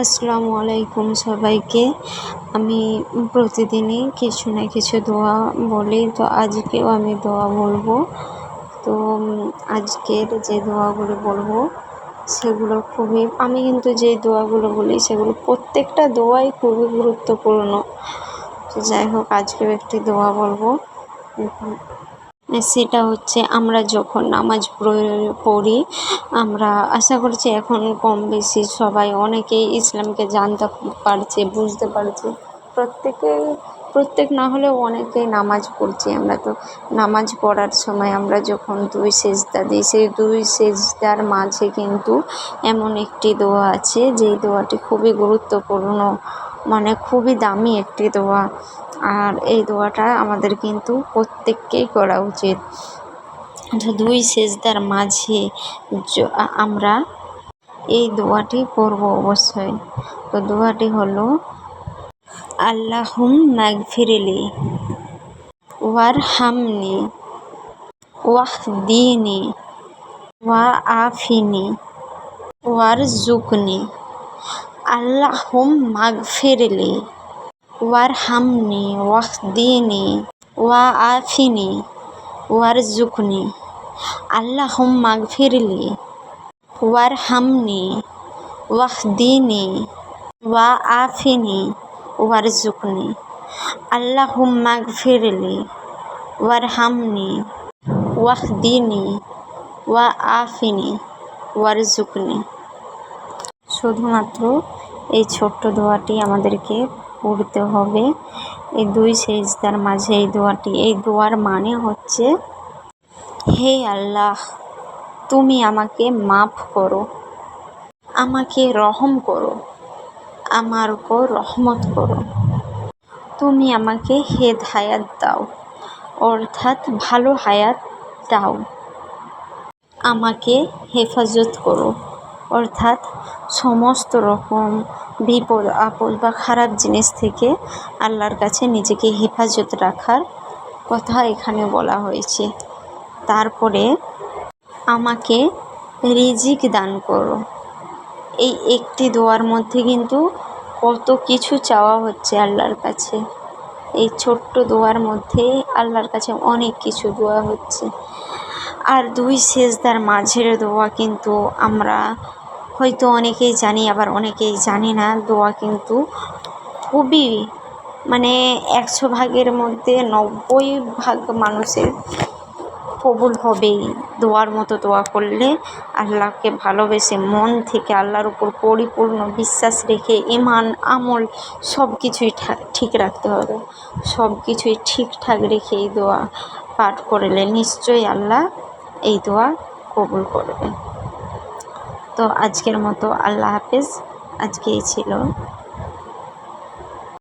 আসসালামু আলাইকুম সবাইকে। আমি প্রতিদিনই কিছু না কিছু দোয়া বলি, তো আজকেও আমি দোয়া বলব। তো আজকের যে দোয়াগুলো বলব, সেগুলো খুবই, আমি কিন্তু যে দোয়াগুলো বলি, সেগুলো প্রত্যেকটা দোয়াই খুবই গুরুত্বপূর্ণ। তো যাই হোক, আজকেও একটি দোয়া বলব। সেটা হচ্ছে আমরা যখন নামাজ পড়ি আমরা আশা করছি এখন কম বেশি সবাই অনেকেই ইসলামকে জানতে পারছে, বুঝতে পারছে। প্রত্যেকে, প্রত্যেক না হলেও অনেকেই নামাজ পড়ছি আমরা তো। নামাজ পড়ার সময় আমরা যখন দুই সেজদা দিই, সেই দুই সেজদার মাঝে কিন্তু এমন একটি দোয়া আছে, যেই দোয়াটি খুবই গুরুত্বপূর্ণ মানে খুবই দামি একটি দোয়া। আর এই দোয়াটা আমাদের কিন্তু প্রত্যেককেই করা উচিত। দুই সেজদার মাঝে আমরা এই দোয়াটি পড়ব অবশ্যই। তো দোয়াটি হলো, আল্লাহুম মাগফিরলি ওয়ার হামনি ওয়াহদিনি ওয়া আফিনি ওয়ার জুকনি আল্লাহুম মাগফিরলি ওয়ার হামনি ওয়াহদিনি ওয়া আফিনি ওয়ার জুকনি আল্লাহুম মাগফিরলি ওয়ার হামনি ওয়াহদিনি ওয়া আফিনি ওয়ার জুকনি আল্লাহুম মাগফিরলি ওয়ার হামনি ওয়াহদিনি ওয়া আফিনি ওয়ার জুকনি শুধুমাত্র এই ছোট্ট দোয়াটি আমাদেরকে পড়তে হবে। এই দুই সেজদার মাঝে এই দোয়াটি। এই দোয়ার মানে হচ্ছে, হে আল্লাহ, তুমি আমাকে মাফ করো, আমাকে রহম করো, আমার উপর রহমত করো। তুমি আমাকে হেদ হায়াত দাও, অর্থাৎ ভালো হায়াত দাও। আমাকে হেফাজত করো, অর্থাৎ সমস্ত রকম বিপদ, আপদ বা খারাপ জিনিস থেকে আল্লাহর কাছে নিজেকে হেফাজত রাখার কথা এখানে বলা হয়েছে। তারপরে আমাকে রিজিক দান করো। এই একটি দোয়ার মধ্যে কিন্তু কত কিছু চাওয়া হচ্ছে আল্লাহর কাছে। এই ছোট্ট দোয়ার মধ্যে আল্লাহর কাছে অনেক কিছু দোয়া হচ্ছে। আর দুই সেজদার মাঝের দোয়া কিন্তু আমরা হয়তো অনেকেই জানি, আবার অনেকেই জানি না। দোয়া কিন্তু খুবই মানে একশো ভাগের মধ্যে নব্বই ভাগ মানুষের কবুল হবেই। দোয়ার মতো দোয়া করলে আল্লাহকে ভালোবেসে, মন থেকে আল্লাহর উপর পরিপূর্ণ বিশ্বাস রেখে ইমান আমল সব কিছুই ঠিক রাখতে হবে। সব কিছুই ঠিকঠাক রেখে এই দোয়া পাঠ করলে নিশ্চয়ই আল্লাহ এই দোয়া কবুল করবে। তো আজকের মতো আল্লাহ হাফেজ। আজকেই ছিল।